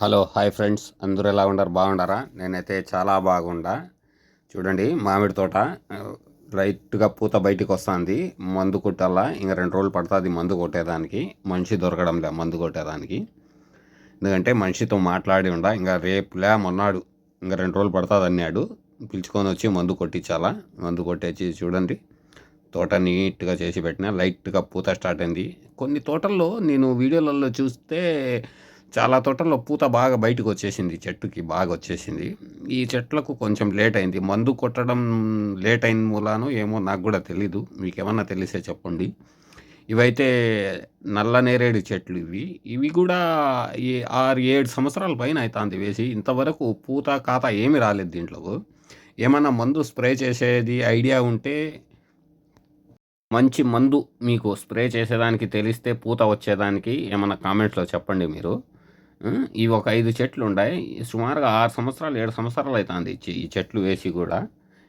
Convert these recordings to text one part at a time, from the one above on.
Hello hi friends. అందరూ ఎలా ఉండరు బాగుండారా నేనైతే చాలా బాగుండా చూడండి మామిడి తోట రైట్గా లైట్గా పూత బయటికి వస్తుంది. మందు కొట్టాలా? ఇంకా రెండు రోజులు పడుతుంది మందు కొట్టేదానికి. మనిషి దొరకడం లే మందు కొట్టేదానికి. ఎందుకంటే మనిషితో మాట్లాడి ఉండ. ఇంకా రేపులే మొన్నాడు. ఇంకా రెండు రోజులు పడుతుంది అన్నాడు. పిలుచుకొని వచ్చి మందు కొట్టించాలా? మందు కొట్టేసి చూడండి. తోట నీట్గా చేసి పెట్టిన లైట్గా పూత స్టార్ట్ అయింది. కొన్ని తోటల్లో నేను వీడియోలలో చూస్తే చాలా తోటల్లో పూత బాగా బయటకు వచ్చేసింది చెట్టుకి బాగా వచ్చేసింది ఈ చెట్లకు కొంచెం లేట్ అయింది. మందు కొట్టడం లేట్ అయిన మూలానో ఏమో నాకు కూడా తెలీదు. మీకు ఏమన్నా తెలిసే చెప్పండి. ఇవైతే నల్ల నేరేడు చెట్లు ఇవి. ఇవి కూడా ఈ ఆరు ఏడు సంవత్సరాల పైన అవుతుంది వేసి ఇంతవరకు పూత ఖాత ఏమీ రాలేదు దీంట్లో. ఏమన్నా మందు స్ప్రే చేసేది ఐడియా ఉంటే మంచి మందు మీకు స్ప్రే చేసేదానికి తెలిస్తే పూత వచ్చేదానికి ఏమైనా కామెంట్స్లో చెప్పండి మీరు. ఇవి ఒక ఐదు చెట్లు ఉన్నాయి సుమారుగా ఆరు సంవత్సరాలు ఏడు సంవత్సరాలు అవుతుంది ఈ ఈ చెట్లు వేసి కూడా.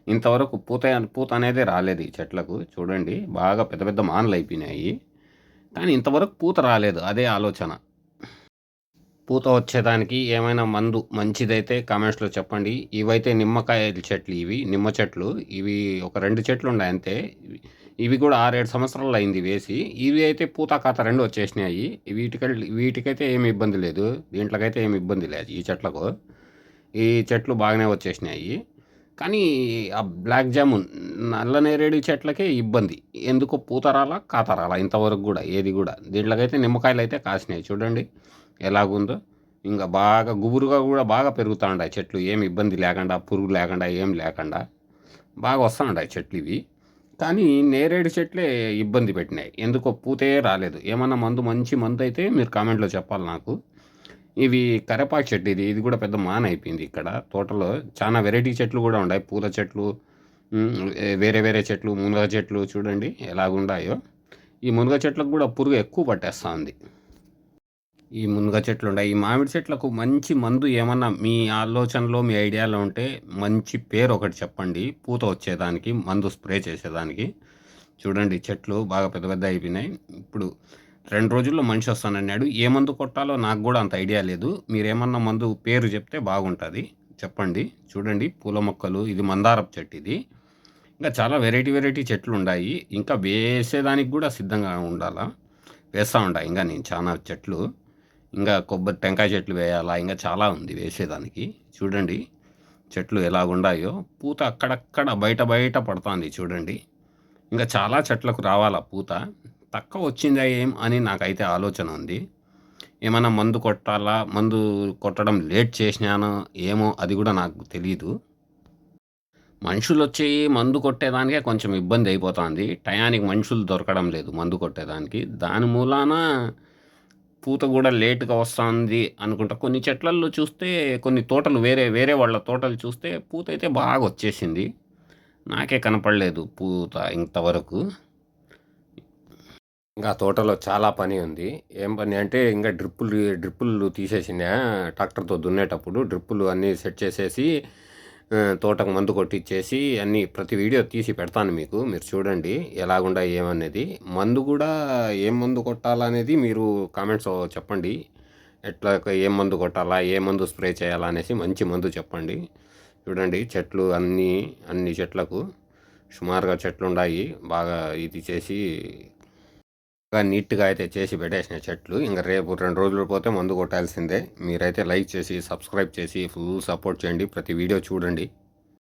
ఇంతవరకు పూత పూత అనేది రాలేదు ఈ చెట్లకు. చూడండి బాగా పెద్ద పెద్ద మానలు అయిపోయినాయి. కానీ ఇంతవరకు పూత రాలేదు. అదే ఆలోచన. పూత వచ్చేదానికి ఏమైనా మందు మంచిదైతే కామెంట్స్లో చెప్పండి. ఇవైతే నిమ్మకాయల చెట్లు ఇవి నిమ్మ చెట్లు. ఇవి ఒక రెండు చెట్లు ఉన్నాయి అంతే. ఇవి- కూడా ఆరేడు సంవత్సరాలు అయింది వేసి ఇవి అయితే పూత కాత రెండు వచ్చేసినాయి. వీటికై వీటికైతే ఏమి ఇబ్బంది లేదు. దీంట్లోకైతే ఏమి ఇబ్బంది లేదు ఈ చెట్లకు. ఈ చెట్లు బాగానే వచ్చేసినాయి. కానీ ఆ బ్లాక్ జామున్ నల్ల నేరేడు చెట్లకే ఇబ్బంది. ఎందుకో పూతరాల కాతరాల ఇంతవరకు కూడా ఏది కూడా. దీంట్లోకైతే నిమ్మకాయలు అయితే కాసినాయి. చూడండి ఎలాగుందో. ఇంకా బాగా గుబురుగా కూడా బాగా పెరుగుతూ ఉన్నాయి చెట్లు. ఏమి ఇబ్బంది లేకుండా పురుగు లేకుండా ఏం లేకుండా బాగా వస్తూ ఉన్నాయి చెట్లు ఇవి. కానీ నేరేడు చెట్లే ఇబ్బంది పెట్టినాయి. ఎందుకో పూతే రాలేదు. ఏమన్నా మందు మంచి మందు అయితే మీరు కామెంట్లో చెప్పాలి నాకు. ఇవి కరేపాకు చెట్టు ఇది. ఇది కూడా పెద్ద మాన్ అయిపోయింది ఇక్కడ. తోటలో చాలా వెరైటీ చెట్లు కూడా ఉన్నాయి. పూల చెట్లు వేరే వేరే చెట్లు మునగ చెట్లు చూడండి ఎలాగుండాయో. ఈ మునగ చెట్లకు కూడా పురుగు ఎక్కువ పట్టేస్తూ ఉంది. ఈ మునగ చెట్లు ఉన్నాయి ఈ మామిడి చెట్లకు మంచి మందు ఏమన్నా మీ ఆలోచనలో మీ ఐడియాలో ఉంటే మంచి పేరు ఒకటి చెప్పండి. పూత వచ్చేదానికి మందు స్ప్రే చేసేదానికి. చూడండి చెట్లు బాగా పెద్ద పెద్ద అయిపోయినాయి. ఇప్పుడు రెండు రోజుల్లో మనిషి వస్తానన్నాడు ఏ మందు కొట్టాలో నాకు కూడా అంత ఐడియా లేదు. మీరేమన్నా మందు పేరు చెప్తే బాగుంటుంది. చెప్పండి. చూడండి పూల మొక్కలు ఇది మందారపు చెట్టు ఇది. ఇంకా చాలా వెరైటీ వెరైటీ చెట్లు ఉన్నాయి ఇంకా వేసేదానికి కూడా సిద్ధంగా ఉండాలా? వేస్తూ ఉంటా ఇంకా నేను చాలా చెట్లు. ఇంకా కొబ్బరి టెంకాయ చెట్లు వేయాలా? ఇంకా చాలా ఉంది వేసేదానికి. చూడండి చెట్లు ఎలాగుండాయో పూత అక్కడక్కడ బయట బయట పడుతుంది చూడండి. ఇంకా చాలా చెట్లకు రావాలా పూత? తక్కువ వచ్చిందా ఏం అని నాకైతే ఆలోచన ఉంది. ఏమైనా మందు కొట్టాలా? మందు కొట్టడం లేట్ చేసినానో ఏమో అది కూడా నాకు తెలియదు మనుషులు వచ్చి మందు కొట్టేదానికే కొంచెం ఇబ్బంది అయిపోతుంది. టయానికి మనుషులు దొరకడం లేదు మందు కొట్టేదానికి. దాని మూలాన పూత కూడా లేట్గా వస్తుంది అనుకుంటా. కొన్ని చెట్లల్లో చూస్తే కొన్ని తోటలు వేరే వేరే వాళ్ళ తోటలు చూస్తే పూత అయితే బాగా వచ్చేసింది. నాకే కనపడలేదు పూత ఇంతవరకు. ఇంకా తోటలో చాలా పని ఉంది. ఏం పని అంటే ఇంకా డ్రిప్పులు డ్రిప్పులు తీసేసిన ట్రాక్టర్తో దున్నేటప్పుడు డ్రిప్పులు అన్నీ సెట్ చేసేసి తోటకు మందు కొట్టించేసి అన్నీ ప్రతి వీడియో తీసి పెడతాను మీకు. మీరు చూడండి ఎలాగుండా ఏమనేది. మందు కూడా ఏం మందు కొట్టాలనేది మీరు కామెంట్స్ చెప్పండి. ఎట్లా ఏం మందు కొట్టాలా ఏ మందు స్ప్రే చేయాలా అనేసి మంచి మందు చెప్పండి. చూడండి చెట్లు అన్నీ అన్ని చెట్లకు సుమారుగా చెట్లు ఉన్నాయి బాగా ఇది చేసి బాగా నీట్గా అయితే చేసి పెట్టేసిన చెట్లు. ఇంకా రేపు రెండు రోజులు పోతే మందు కొట్టాల్సిందే. మీరైతే లైక్ చేసి సబ్స్క్రైబ్ చేసి ఫుల్ సపోర్ట్ చేయండి. ప్రతి వీడియో చూడండి.